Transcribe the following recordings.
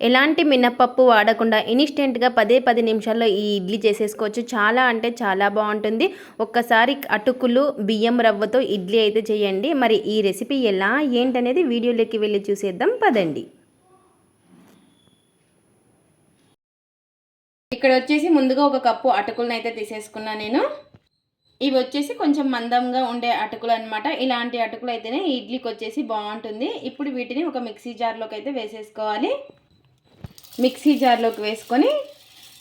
ఎలాంటి మినప్పప్పు వాడకుండా ఇన్స్టెంట్గా పదే పది నిమిషాల్లో ఈ ఇడ్లీ చేసేసుకోవచ్చు. చాలా అంటే చాలా బాగుంటుంది. ఒక్కసారి అటుకులు బియ్యం రవ్వతో ఇడ్లీ అయితే చేయండి. మరి ఈ రెసిపీ ఎలా ఏంటనేది వీడియోలోకి వెళ్ళి చూసేద్దాం. పదండి. ఇక్కడ వచ్చేసి ముందుగా ఒక కప్పు అటుకులను అయితే తీసేసుకున్నా నేను. ఇవి వచ్చేసి కొంచెం మందంగా ఉండే అటుకులు అనమాట ఇలాంటి అటుకులు అయితేనే ఇడ్లీకి వచ్చేసి బాగుంటుంది. ఇప్పుడు వీటిని ఒక మిక్సీ జార్లోకి అయితే వేసేసుకోవాలి. మిక్సీ జార్లోకి వేసుకొని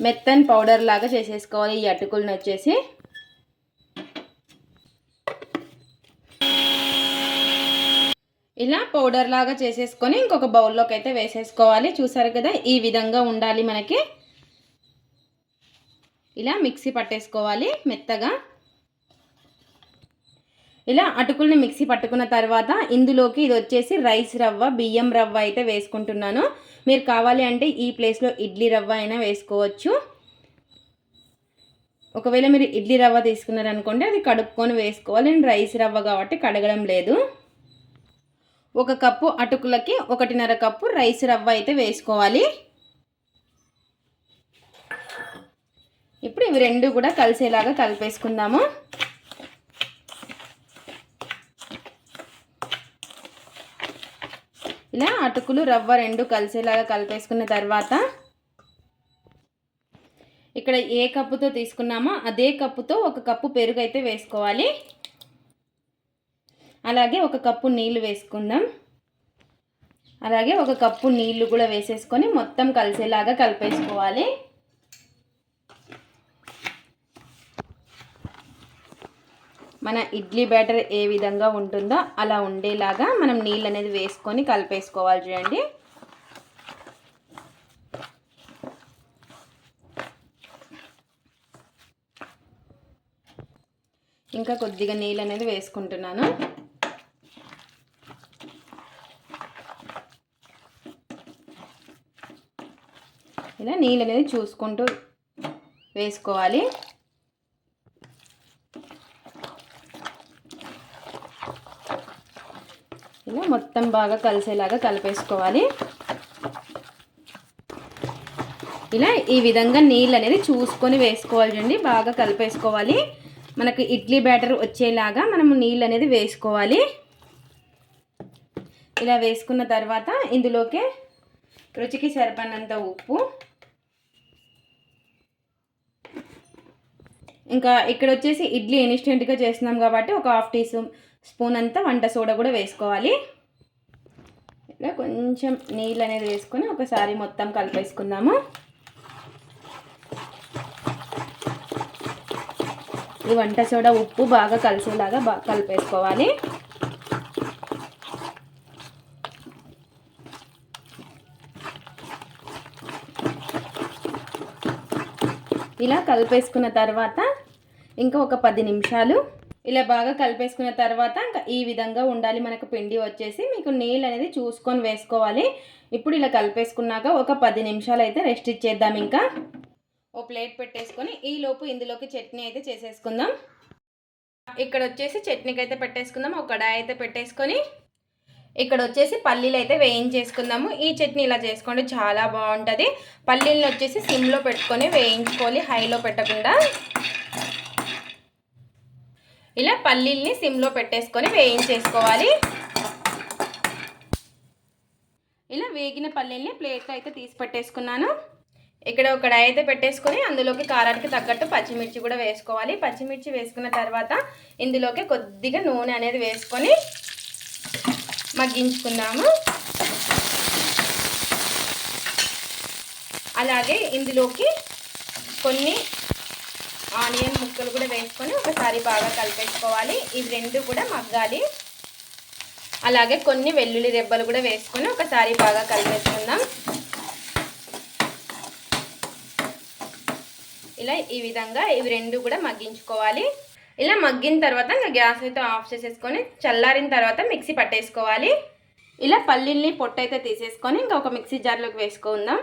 మెత్తని పౌడర్ లాగా చేసేసుకోవాలి. ఈ అటుకులను వచ్చేసి ఇలా పౌడర్ లాగా చేసేసుకొని ఇంకొక బౌల్లోకి అయితే వేసేసుకోవాలి. చూసారు కదా ఈ విధంగా ఉండాలి మనకి. ఇలా మిక్సీ పట్టేసుకోవాలి మెత్తగా. ఇలా అటుకుల్ని మిక్సీ పట్టుకున్న తర్వాత ఇందులోకి ఇది వచ్చేసి రైస్ రవ్వ బియ్యం రవ్వ అయితే వేసుకుంటున్నాను. మీరు కావాలి అంటే ఈ ప్లేస్లో ఇడ్లీ రవ్వ అయినా వేసుకోవచ్చు. ఒకవేళ మీరు ఇడ్లీ రవ్వ తీసుకున్నారనుకోండి అది కడుక్కొని వేసుకోవాలి. నేను రైస్ రవ్వ కాబట్టి కడగడం లేదు. ఒక కప్పు అటుకులకి ఒకటిన్నర కప్పు రైస్ రవ్వ అయితే వేసుకోవాలి. ఇప్పుడు ఇవి రెండు కూడా కలిసేలాగా కలిపేసుకుందాము ఇలా అటుకులు రవ్వ రెండు కలిసేలాగా కలిపేసుకున్న తర్వాత ఇక్కడ ఏ కప్పుతో తీసుకున్నామో అదే కప్పుతో ఒక కప్పు పెరుగు అయితే వేసుకోవాలి. అలాగే ఒక కప్పు నీళ్ళు వేసుకుందాం. అలాగే ఒక కప్పు నీళ్ళు కూడా వేసేసుకొని మొత్తం కలిసేలాగా కలిపేసుకోవాలి. మన ఇడ్లీ బ్యాటర్ ఏ విధంగా ఉంటుందో అలా ఉండేలాగా మనం నీళ్ళు అనేది వేసుకొని కలిపేసుకోవాలి చూడండి. ఇంకా కొద్దిగా నీళ్ళు అనేది వేసుకుంటున్నాను. ఇలా నీళ్ళు అనేది చూసుకుంటూ వేసుకోవాలి. ఇలా మొత్తం బాగా కలిసేలాగా కలిపేసుకోవాలి. ఇలా ఈ విధంగా నీళ్ళు అనేది చూసుకొని వేసుకోవాలి చూడండి బాగా కలిపేసుకోవాలి. మనకు ఇడ్లీ బ్యాటర్ వచ్చేలాగా మనము నీళ్ళు అనేది వేసుకోవాలి. ఇలా వేసుకున్న తర్వాత ఇందులోకి రుచికి సరిపడినంత ఉప్పు. ఇంకా ఇక్కడ వచ్చేసి ఇడ్లీ ఇన్స్టెంట్గా చేస్తున్నాం కాబట్టి ఒక హాఫ్ టీ స్పూన్ స్పూన్ అంతా వంట సోడా కూడా వేసుకోవాలి. ఇలా కొంచెం నీళ్ళు అనేది వేసుకొని ఒకసారి మొత్తం కలిపేసుకుందాము. ఈ వంట సోడా ఉప్పు బాగా కలిసేలాగా బాగా కలిపేసుకోవాలి. ఇలా కలిపేసుకున్న తర్వాత ఇంకా ఒక పది నిమిషాలు ఇలా బాగా కలిపేసుకున్న తర్వాత ఇంకా ఈ విధంగా ఉండాలి. మనకు పిండి వచ్చేసి మీకు నీళ్ళు అనేది చూసుకొని వేసుకోవాలి. ఇప్పుడు ఇలా కలిపేసుకున్నాక ఒక పది నిమిషాలు అయితే రెస్ట్ ఇచ్చేద్దాం ఇంకా. ఓ ప్లేట్ పెట్టేసుకొని ఈ లోపు ఇందులోకి చట్నీ అయితే చేసేసుకుందాం. ఇక్కడ వచ్చేసి చట్నీకి అయితే పెట్టేసుకుందాం. ఒక కడాయి అయితే పెట్టేసుకొని ఇక్కడ వచ్చేసి పల్లీలు అయితే వేయించేసుకుందాము. ఈ చట్నీ ఇలా చేసుకోండి చాలా బాగుంటుంది. పల్లీలను వచ్చేసి సిమ్లో పెట్టుకొని వేయించుకోవాలి హైలో పెట్టకుండా. ఇలా పల్లీల్ని సిమ్లో పెట్టేసుకొని వేయించేసుకోవాలి. ఇలా వేగిన పల్లీల్ని ప్లేట్లో అయితే తీసి పెట్టేసుకున్నాను. ఇక్కడ ఒక అయితే పెట్టేసుకొని అందులోకి కారానికి తగ్గట్టు పచ్చిమిర్చి కూడా వేసుకోవాలి. పచ్చిమిర్చి వేసుకున్న తర్వాత ఇందులోకి కొద్దిగా నూనె అనేది వేసుకొని మగ్గించుకుందాము. అలాగే ఇందులోకి కొన్ని ఆనియన్ ముక్కలు కూడా వేసుకొని ఒకసారి బాగా కలిపేసుకోవాలి. ఇవి రెండు కూడా మగ్గాలి. అలాగే కొన్ని వెల్లుల్లి రెబ్బలు కూడా వేసుకొని ఒకసారి బాగా కలిపేసుకుందాం. ఇలా ఈ విధంగా ఇవి రెండు కూడా మగ్గించుకోవాలి. ఇలా మగ్గిన తర్వాత ఇంకా గ్యాస్ అయితే ఆఫ్ చేసేసుకొని చల్లారిన తర్వాత మిక్సీ పట్టేసుకోవాలి. ఇలా పల్లీల్ని పొట్టు అయితే తీసేసుకొని ఇంకా ఒక మిక్సీ జార్లోకి వేసుకుందాం.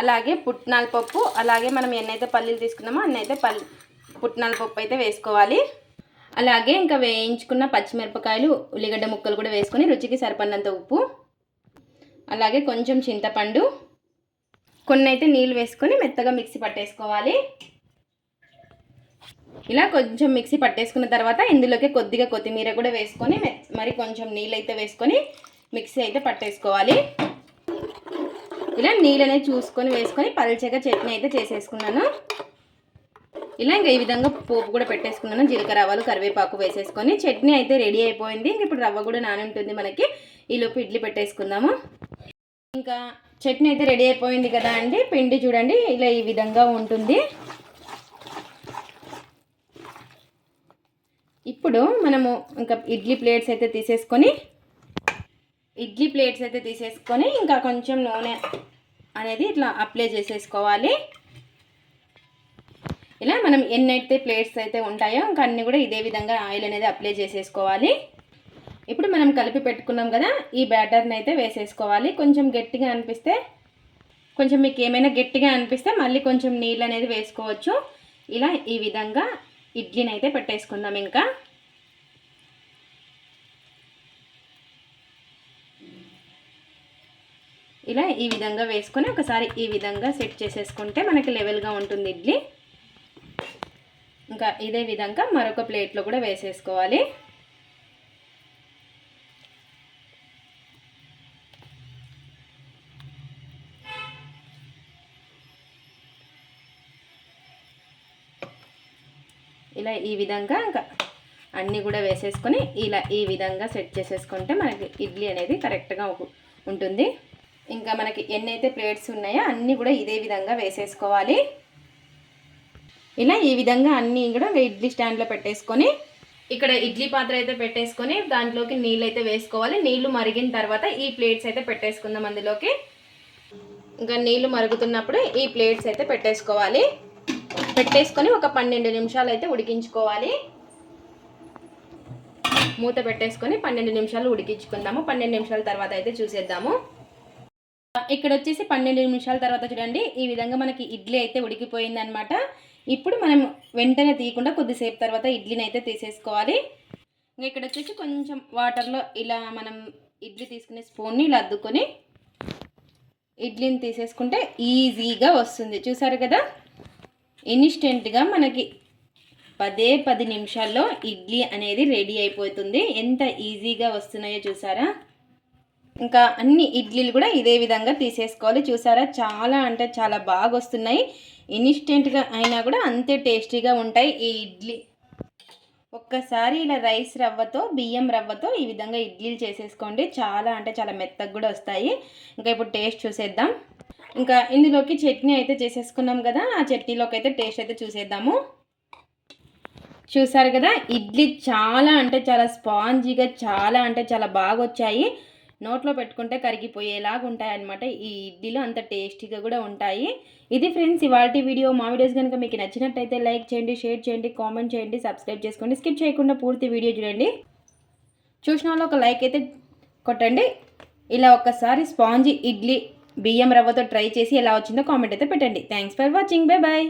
అలాగే పుట్నాల పప్పు అలాగే మనం ఎన్నైతే పల్లీలు తీసుకున్నామో అన్నైతే పల్లి పుట్నాల పప్పు అయితే వేసుకోవాలి. అలాగే ఇంకా వేయించుకున్న పచ్చిమిరపకాయలు ఉల్లిగడ్డ ముక్కలు కూడా వేసుకొని రుచికి సరిపడినంత ఉప్పు అలాగే కొంచెం చింతపండు కొన్ని అయితే నీళ్ళు వేసుకొని మెత్తగా మిక్సీ పట్టేసుకోవాలి. ఇలా కొంచెం మిక్సీ పట్టేసుకున్న తర్వాత ఇందులోకి కొద్దిగా కొత్తిమీర కూడా వేసుకొని మరి కొంచెం నీళ్ళు అయితే వేసుకొని మిక్సీ అయితే పట్టేసుకోవాలి. ఇలా నీళ్ళు అనేది చూసుకొని వేసుకొని పల్చగా చట్నీ అయితే చేసేసుకున్నాను. ఇలా ఇంకా ఈ విధంగా పోపు కూడా పెట్టేసుకున్నాను. జీలకర్ర ఆవాలు కరివేపాకు వేసేసుకొని చట్నీ అయితే రెడీ అయిపోయింది. ఇంక ఇప్పుడు రవ్వ కూడా నాని ఉంటుంది మనకి ఈలోపు ఇడ్లీ పెట్టేసుకుందాము. ఇంకా చట్నీ అయితే రెడీ అయిపోయింది కదా అండి. పిండి చూడండి ఇలా ఈ విధంగా ఉంటుంది. ఇప్పుడు మనము ఇంకా ఇడ్లీ ప్లేట్స్ అయితే తీసేసుకొని ఇడ్లీ ప్లేట్స్ అయితే తీసేసుకొని ఇంకా కొంచెం నూనె అనేది ఇట్లా అప్లై చేసేసుకోవాలి. ఇలా మనం ఎన్నైతే ప్లేట్స్ అయితే ఉంటాయో ఇంకా అన్నీ కూడా ఇదే విధంగా ఆయిల్ అనేది అప్లై చేసేసుకోవాలి. ఇప్పుడు మనం కలిపి పెట్టుకున్నాం కదా ఈ బ్యాటర్ని అయితే వేసేసుకోవాలి. కొంచెం గట్టిగా అనిపిస్తే కొంచెం మీకు ఏమైనా గట్టిగా అనిపిస్తే మళ్ళీ కొంచెం నీళ్ళు అనేది వేసుకోవచ్చు. ఇలా ఈ విధంగా ఇడ్లీని అయితే పెట్టేసుకుందాం ఇంకా. ఇలా ఈ విధంగా వేసుకొని ఒకసారి ఈ విధంగా సెట్ చేసేసుకుంటే మనకి లెవెల్గా ఉంటుంది ఇడ్లీ. ఇంకా ఇదే విధంగా మరొక ప్లేట్లో కూడా వేసేసుకోవాలి. ఇలా ఈ విధంగా ఇంకా అన్నీ కూడా వేసేసుకొని ఇలా ఈ విధంగా సెట్ చేసేసుకుంటే మనకి ఇడ్లీ అనేది కరెక్ట్గా ఉంటుంది. ఇంకా మనకి ఎన్నైతే ప్లేట్స్ ఉన్నాయో అన్నీ కూడా ఇదే విధంగా వేసేసుకోవాలి. ఇలా ఈ విధంగా అన్నీ కూడా ఇడ్లీ స్టాండ్లో పెట్టేసుకొని ఇక్కడ ఇడ్లీ పాత్ర అయితే పెట్టేసుకొని దాంట్లోకి నీళ్ళు అయితే వేసుకోవాలి. నీళ్ళు మరిగిన తర్వాత ఈ ప్లేట్స్ అయితే పెట్టేసుకుందాం అందులోకి. ఇంకా నీళ్ళు మరుగుతున్నప్పుడు ఈ ప్లేట్స్ అయితే పెట్టేసుకోవాలి. పెట్టేసుకొని ఒక పన్నెండు నిమిషాలు అయితే ఉడికించుకోవాలి. మూత పెట్టేసుకొని పన్నెండు నిమిషాలు ఉడికించుకుందాము. పన్నెండు నిమిషాల తర్వాత అయితే చూసేద్దాము. ఇక్కడ వచ్చేసి పన్నెండు నిమిషాల తర్వాత చూడండి ఈ విధంగా మనకి ఇడ్లీ అయితే ఉడికిపోయింది అనమాట ఇప్పుడు మనం వెంటనే తీయకుండా కొద్దిసేపు తర్వాత ఇడ్లీని అయితే తీసేసుకోవాలి. ఇంకా ఇక్కడ వచ్చేసి కొంచెం వాటర్లో ఇలా మనం ఇడ్లీ తీసుకునే స్పూన్ని ఇలా అద్దుకొని ఇడ్లీని తీసేసుకుంటే ఈజీగా వస్తుంది. చూసారు కదా? ఇన్స్టెంట్గా మనకి పదే పది నిమిషాల్లో ఇడ్లీ అనేది రెడీ అయిపోతుంది. ఎంత ఈజీగా వస్తున్నాయో చూసారా? ఇంకా అన్ని ఇడ్లీలు కూడా ఇదే విధంగా తీసేసుకోవాలి. చూసారా? చాలా అంటే చాలా బాగా వస్తున్నాయి ఇన్స్టెంట్గా అయినా కూడా అంతే టేస్టీగా ఉంటాయి ఈ ఇడ్లీ. ఒక్కసారి ఇలా రైస్ రవ్వతో బియ్యం రవ్వతో ఈ విధంగా ఇడ్లీలు చేసేసుకోండి. చాలా అంటే చాలా మెత్తగా కూడా వస్తాయి. ఇంకా ఇప్పుడు టేస్ట్ చూసేద్దాం. ఇంకా ఇందులోకి చట్నీ అయితే చేసేసుకున్నాం కదా ఆ చట్నీలోకి అయితే టేస్ట్ అయితే చూసేద్దాము. చూసారు కదా? ఇడ్లీ చాలా అంటే చాలా స్పాంజీగా చాలా అంటే చాలా బాగా వచ్చాయి నోట్లో పెట్టుకుంటే కరిగిపోయేలాగా ఉంటాయన్నమాట ఈ ఇడ్లీలు అంత టేస్టీగా కూడా ఉంటాయి. ఇది ఫ్రెండ్స్ ఇవాళ వీడియో. మా వీడియోస్ కనుక మీకు నచ్చినట్టయితే లైక్ చేయండి షేర్ చేయండి కామెంట్ చేయండి సబ్స్క్రైబ్ చేసుకోండి. స్కిప్ చేయకుండా పూర్తి వీడియో చూడండి. చూసిన వాళ్ళు ఒక లైక్ అయితే కొట్టండి. ఇలా ఒక్కసారి స్పాంజీ ఇడ్లీ బియ్యం రవ్వతో ట్రై చేసి ఎలా వచ్చిందో కామెంట్ అయితే పెట్టండి. Thanks for watching. Bye bye